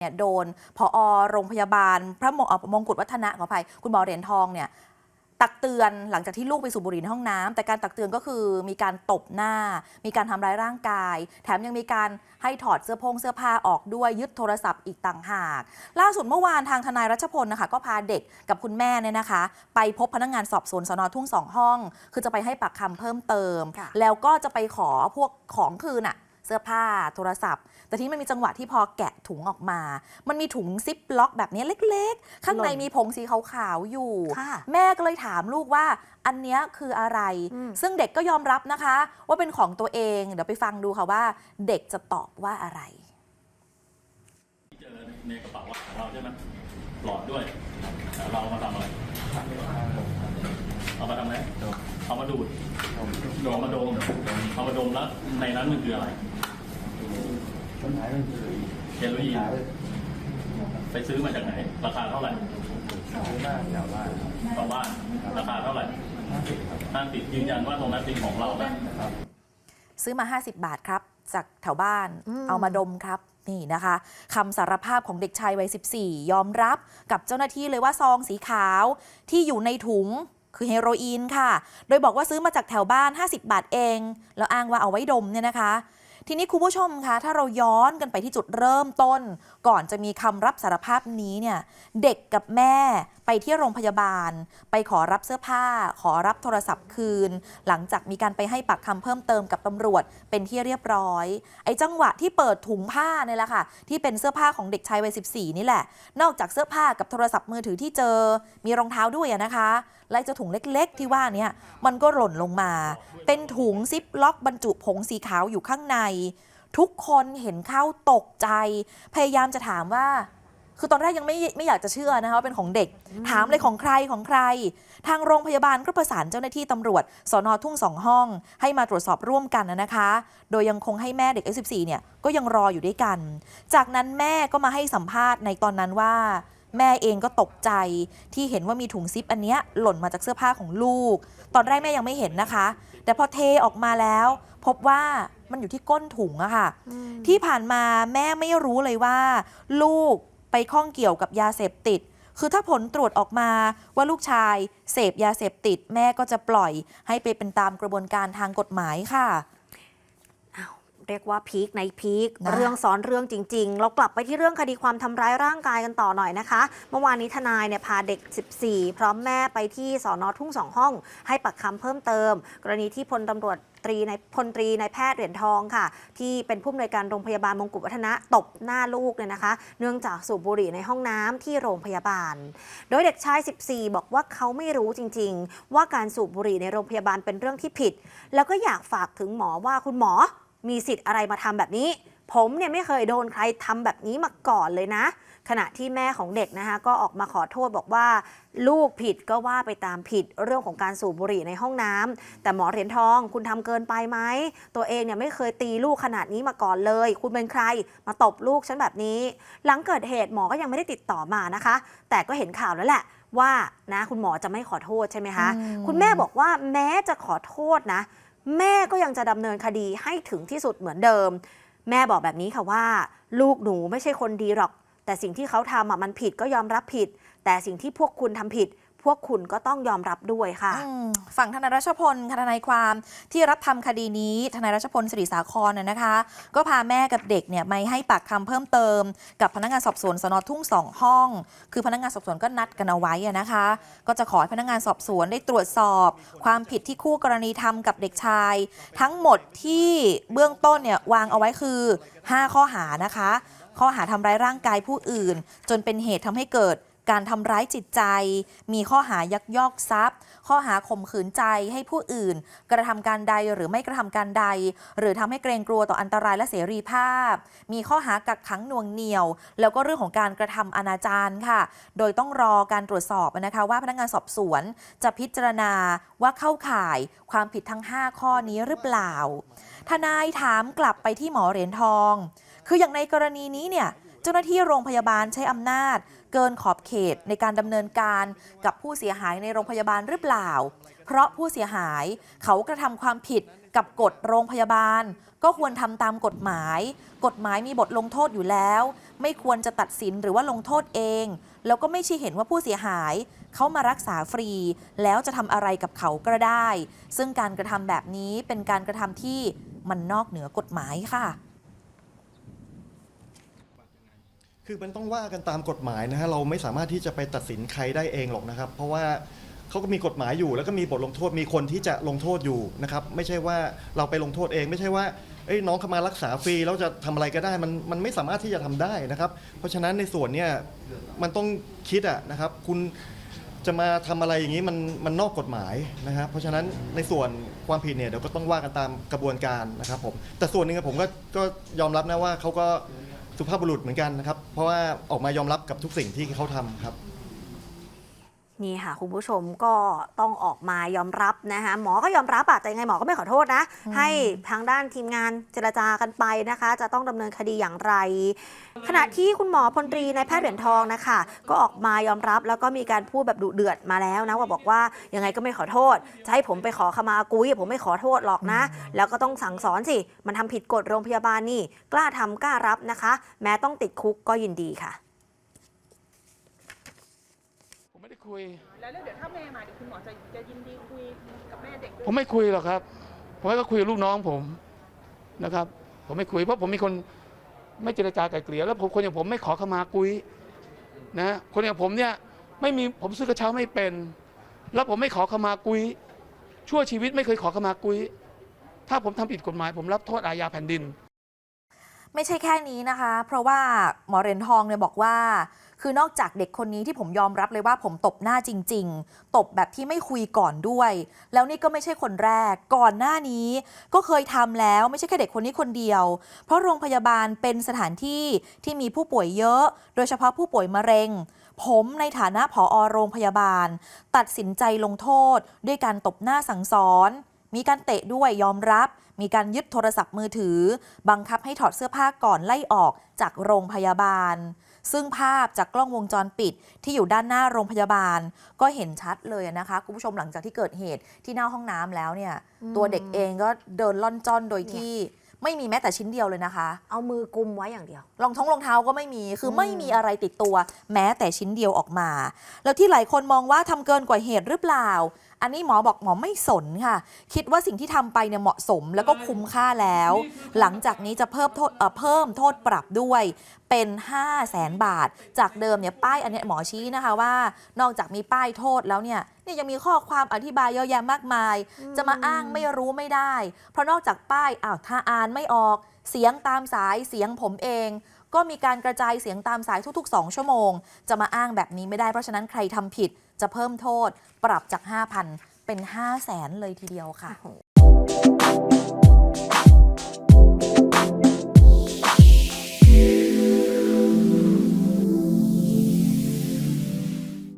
เนี่ยโดนพอโรงพยาบาล พระมงเอ่อมงกุฎวัฒนะขออภัยคุณหมอเหรียญทองเนี่ยตักเตือนหลังจากที่ลูกไปสูบบุหรี่ในห้องน้ำแต่การตักเตือนก็คือมีการตบหน้า มีการทำร้ายร่างกาย แถมยังมีการให้ถอดเสื้อพงเสื้อผ้าออกด้วยยึดโทรศัพท์อีกต่างหาก ล่าสุดเมื่อวานทางทนายรัชพลนะคะก็พาเด็กกับคุณแม่เนี่ยนะคะ ไปพบพนักงานสอบสวนสนทุ่งสองห้อง คือจะไปให้ปากคำเพิ่มเติม ค่ะ แล้วก็จะไปขอพวกของคืนอะเสื้อผ้าโทรศัพท์ แต่ทีนี้มันมีจังหวะที่พอแกะถุงออกมา มันมีถุงซิปล็อกแบบนี้เล็ก ๆ ข้างในหล่นมีผงสีขาวๆอยู่ค่ะแม่ก็เลยถามลูกว่าอันเนี้ยคืออะไรอืมซึ่งเด็กก็ยอมรับนะคะ ว่าเป็นของตัวเอง เดี๋ยวไปฟังดูค่ะว่า เด็กจะตอบว่าอะไรเจอในกระเป๋าของเราใช่ไหมหลอดด้วยแต่เราเอามาทำอะไรเอามาทำอะไรเอามาดูดเอามาดมเอามาดมแล้วในนั้นมันคืออะไร ต้นไม้มันคือเฮโรอีนไปซื้อมาจากไหน ราคาเท่าไหร่ซื้อมาแถวบ้านครับต่อบ้าน ราคาเท่าไหร่ห้าสิบครับห้าสิบยืนยันว่าตรงนั้นเป็นของเรานะครับซื้อมา 50 บาทครับ จากแถวบ้านอืมเอามาดมครับ นี่นะคะคำสารภาพของเด็กชายวัย 14 ยอมรับกับเจ้าหน้าที่เลยว่าซองสีขาวที่อยู่ในถุงคือเฮโรอีนค่ะ โดยบอกว่าซื้อมาจากแถวบ้าน 50 บาทเอง แล้วอ้างว่าเอาไว้ดมเนี่ยนะคะ ทีนี้คุณผู้ชมคะถ้าเราย้อนกันไปที่จุดเริ่มต้น ก่อนจะมีคำรับสารภาพนี้เนี่ยเด็กกับแม่ไปที่โรงพยาบาล ไปขอรับเสื้อผ้า ขอรับโทรศัพท์คืน หลังจากมีการไปให้ปากคำเพิ่มเติมกับตำรวจเป็นที่เรียบร้อย ไอ้จังหวะที่เปิดถุงผ้าเนี่ยแหละค่ะ ที่เป็นเสื้อผ้าของเด็กชายวัย14 นี่แหละ นอกจากเสื้อผ้ากับโทรศัพท์มือถือที่เจอ มีรองเท้าด้วยนะคะและเจ้าถุงเล็ก ๆ ที่ว่าเนี่ยมันก็หล่นลงมา เป็นถุงซิปล็อกบรรจุผงสีขาวอยู่ข้างในทุกคนเห็นเข้าตกใจ พยายามจะถามว่า คือตอนแรกยังไม่ไม่อยากจะเชื่อนะคะว่าเป็นของเด็ก ถามเลยของใครของใคร ทางโรงพยาบาลก็ประสานเจ้าหน้าที่ตำรวจสอนอทุ่งสองห้อง ให้มาตรวจสอบร่วมกันนะคะ โดยยังคงให้แม่เด็กอายุ14เนี่ยก็ยังรออยู่ด้วยกัน จากนั้นแม่ก็มาให้สัมภาษณ์ในตอนนั้นว่า แม่เองก็ตกใจที่เห็นว่ามีถุงซิปอันเนี้ยหล่นมาจากเสื้อผ้าของลูก ตอนแรกแม่ยังไม่เห็นนะคะ แต่พอเทออกมาแล้ว พบว่ามันอยู่ที่ก้นถุงอะค่ะ ที่ผ่านมาแม่ไม่รู้เลยว่า ลูกไปข้องเกี่ยวกับยาเสพติด คือถ้าผลตรวจออกมาว่าลูกชาย เสพยาเสพติด แม่ก็จะปล่อยให้ไปเป็นตามกระบวนการทางกฎหมายค่ะอ้าว เรียกว่าพีคในพีคนะเรื่องซ้อนเรื่องจริง ๆ เรากลับไปที่เรื่องคดีความทำร้ายร่างกายกันต่อหน่อยนะคะ เมื่อวานนี้ทนายเนี่ยพาเด็ก 14 พร้อมแม่ไปที่สอนอทุ่งสองห้อง ให้ปักคำเพิ่มเติม กรณีที่พลตำรวจตรีในพลตรีนายแพทย์เหรียญทองค่ะ ที่เป็นผู้อำนวยการโรงพยาบาลมงกุฎวัฒนะตบหน้าลูกเนี่ยนะคะ เนื่องจากสูบบุหรี่ในห้องน้ำที่โรงพยาบาล โดยเด็กชาย 14 บอกว่าเขาไม่รู้จริง ๆ ว่าการสูบบุหรี่ในโรงพยาบาลเป็นเรื่องที่ผิด แล้วก็อยากฝากถึงหมอว่าคุณหมอ มีสิทธิ์อะไรมาทำแบบนี้ ผมเนี่ยไม่เคยโดนใครทำแบบนี้มาก่อนเลยนะ ขณะที่แม่ของเด็กนะคะก็ออกมาขอโทษบอกว่า ลูกผิดก็ว่าไปตามผิดเรื่องของการสูบบุหรี่ในห้องน้ำแต่หมอเหรียญทองคุณทำเกินไปไหม ตัวเองเนี่ยไม่เคยตีลูกขนาดนี้มาก่อนเลย คุณเป็นใครมาตบลูกฉันแบบนี้ หลังเกิดเหตุหมอก็ยังไม่ได้ติดต่อมานะคะ แต่ก็เห็นข่าวแล้วแหละว่านะคุณหมอจะไม่ขอโทษใช่ไหมคะอืมคุณแม่บอกว่าแม้จะขอโทษนะ แม่ก็ยังจะดำเนินคดีให้ถึงที่สุดเหมือนเดิม แม่บอกแบบนี้ค่ะว่า ลูกหนูไม่ใช่คนดีหรอก แต่สิ่งที่เขาทำอะมันผิดก็ยอมรับผิด แต่สิ่งที่พวกคุณทำผิด พวกคุณก็ต้องยอมรับด้วยค่ะ ฝั่งทนายรัชพลทนายความที่รับทำคดีนี้ทนายรัชพลสิริสาครน่ะนะคะ ก็พาแม่กับเด็กเนี่ยมาให้ปากคำเพิ่มเติม กับพนักงานสอบสวนสนทุ่งสองห้อง คือพนักงานสอบสวนก็นัดกันเอาไว้นะคะ ก็จะขอให้พนักงานสอบสวนได้ตรวจสอบ ความผิดที่คู่กรณีทำกับเด็กชาย ทั้งหมดที่เบื้องต้นเนี่ยวางเอาไว้คือ 5 ข้อหานะคะ ข้อหาทำร้ายร่างกายผู้อื่น จนเป็นเหตุทำให้เกิด การทำร้ายจิตใจ มีข้อหายักยอกทรัพย์ ข้อหาข่มขืนใจให้ผู้อื่น กระทำการใดหรือไม่กระทำการใด หรือทำให้เกรงกลัวต่ออันตรายและเสรีภาพ มีข้อหากักขังน่วงเหนี่ยว แล้วก็เรื่องของการกระทำอนาจารค่ะ โดยต้องรอการตรวจสอบนะคะว่าพนักงานสอบสวน จะพิจารณาว่าเข้าข่ายความผิดทั้ง 5 ข้อนี้หรือเปล่า ทนายถามกลับไปที่หมอเหรียญทอง คืออย่างในกรณีนี้เนี่ยเจ้าหน้าที่โรงพยาบาลใช้อำนาจ เกินขอบเขตในการดำเนินการกับผู้เสียหายในโรงพยาบาลหรือเปล่า เพราะผู้เสียหายเขากระทำความผิดกับกฎโรงพยาบาล ก็ควรทำตามกฎหมาย กฎหมายมีบทลงโทษอยู่แล้ว ไม่ควรจะตัดสินหรือว่าลงโทษเอง แล้วก็ไม่ใช่เห็นว่าผู้เสียหาย เขามารักษาฟรี แล้วจะทำอะไรกับเขาก็ได้ ซึ่งการกระทำแบบนี้เป็นการกระทำที่มันนอกเหนือกฎหมายค่ะ คือมันต้องว่ากันตามกฎหมายนะฮะเราไม่สามารถที่จะไปตัดสินใครได้เองหรอกนะครับ เพราะว่าเขาก็มีกฎหมายอยู่ แล้วก็มีบทลงโทษมีคนที่จะลงโทษอยู่นะครับไม่ใช่ว่าเราไปลงโทษเอง ไม่ใช่ว่าเอ้ยน้องเข้ามารักษาฟรีแล้วจะทำอะไรก็ได้มันมันไม่สามารถที่จะทำได้นะครับ เพราะฉะนั้นในส่วนเนี้ยมันต้องคิดอะนะครับคุณ จะมาทำอะไรอย่างนี้มันมันนอกกฎหมายนะครับเพราะฉะนั้นในส่วนความผิดเนี่ยเดี๋ยวก็ต้องว่ากันตามกระบวนการนะครับผมแต่ส่วนหนึ่งผมก็ก็ยอมรับนะว่าเขาก็ สุภาพบุรุษเหมือนกันนะครับ เพราะว่าออกมายอมรับกับทุกสิ่งที่เขาทำครับ นี่ค่ะคุณผู้ชมก็ต้องออกมายอมรับนะคะหมอก็ยอมรับอะแต่ยังไงหมอก็ไม่ขอโทษนะ ให้ทางด้านทีมงานเจรจากันไปนะคะ จะต้องดำเนินคดีอย่างไร ขณะที่คุณหมอพลตรีนายแพทย์เหรียญทองนะคะ ก็ออกมายอมรับแล้วก็มีการพูดแบบดุเดือดมาแล้วนะว่าบอกว่ายังไงก็ไม่ขอโทษจะให้ผมไปขอขมาอากุ้ยผมไม่ขอโทษหรอกนะ แล้วก็ต้องสั่งสอนสิมันทำผิดกฎโรงพยาบาลนี่กล้าทำกล้ารับนะคะ แม้ต้องติดคุกก็ยินดีค่ะ ผมไม่ได้ คุย แล้วเดี๋ยวถ้าแม่มาเดี๋ยวคุณหมอจะจะยินดีคุยกับแม่เด็กด้วยผมไม่คุยหรอกครับ ผมก็คุยกับลูกน้องผมนะครับ ผมไม่คุยเพราะผมมีคนไม่เจรจาไกลเกลี่ยแล้วผมคนอย่างผมไม่ขอขมากุยนะ คนอย่างผมเนี่ยไม่มีผมซื้อกระเช้าไม่เป็น แล้วผมไม่ขอขมากุยชั่วชีวิตไม่เคยขอขมากุยถ้าผมทำผิดกฎหมาย ผมรับโทษอาญาแผ่นดิน ไม่ใช่แค่นี้นะคะ เพราะว่าหมอเหรียญทองเนี่ยบอกว่า คือนอกจากเด็กคนนี้ที่ผมยอมรับเลยว่าผมตบหน้าจริง ๆ ตบแบบที่ไม่คุยก่อนด้วย แล้วนี่ก็ไม่ใช่คนแรก ก่อนหน้านี้ก็เคยทำแล้วไม่ใช่แค่เด็กคนนี้คนเดียว เพราะโรงพยาบาลเป็นสถานที่ที่มีผู้ป่วยเยอะ โดยเฉพาะผู้ป่วยมะเร็ง ผมในฐานะผอโรงพยาบาล ตัดสินใจลงโทษ ด้วยการตบหน้าสั่งสอนมีการเตะด้วยยอมรับ มีการยึดโทรศัพท์มือถือ บังคับให้ถอดเสื้อผ้าก่อนไล่ออกจากโรงพยาบาล ซึ่งภาพจากกล้องวงจรปิดที่อยู่ด้านหน้าโรงพยาบาล ก็เห็นชัดเลยนะคะคุณผู้ชมหลังจากที่เกิดเหตุที่หน้าห้องน้ำแล้วเนี่ยอืมตัวเด็กเองก็เดินล่อนจ้อนโดยที่ไม่มีแม้แต่ชิ้นเดียวเลยนะคะ เอามือกุมไว้อย่างเดียว รองท้องรองเท้าก็ไม่มี คืออมไม่มีอะไรติดตัว แม้แต่ชิ้นเดียวออกมา แล้วที่หลายคนมองว่าทำเกินกว่าเหตุหรือเปล่า อันนี้หมอบอกหมอไม่สนค่ะ คิดว่าสิ่งที่ทำไปเนี่ยเหมาะสมแล้วก็คุ้มค่าแล้ว หลังจากนี้จะเพิ่มโทษเอ่อเพิ่มโทษปรับด้วยเป็น 5 0 0แสนบาท จากเดิมเนี่ยป้ายอันเนี้ยหมอชี้นะคะว่า นอกจากมีป้ายโทษแล้วเนี่ยเนี่ยยังมีข้อความอธิบายเยอะแยะมากมาย จะมาอ้างไม่รู้ไม่ได้ เพราะนอกจากป้ายอ้าวถ้าอ่านไม่ออก เสียงตามสายเสียงผมเอง ก็มีการกระจายเสียงตามสายทุกๆ 2 ชั่วโมง จะมาอ้างแบบนี้ไม่ได้เพราะฉะนั้นใครทำผิดจะเพิ่มโทษปรับจาก 5,000 เป็น 5 0 0แสนเลยทีเดียวค่ะ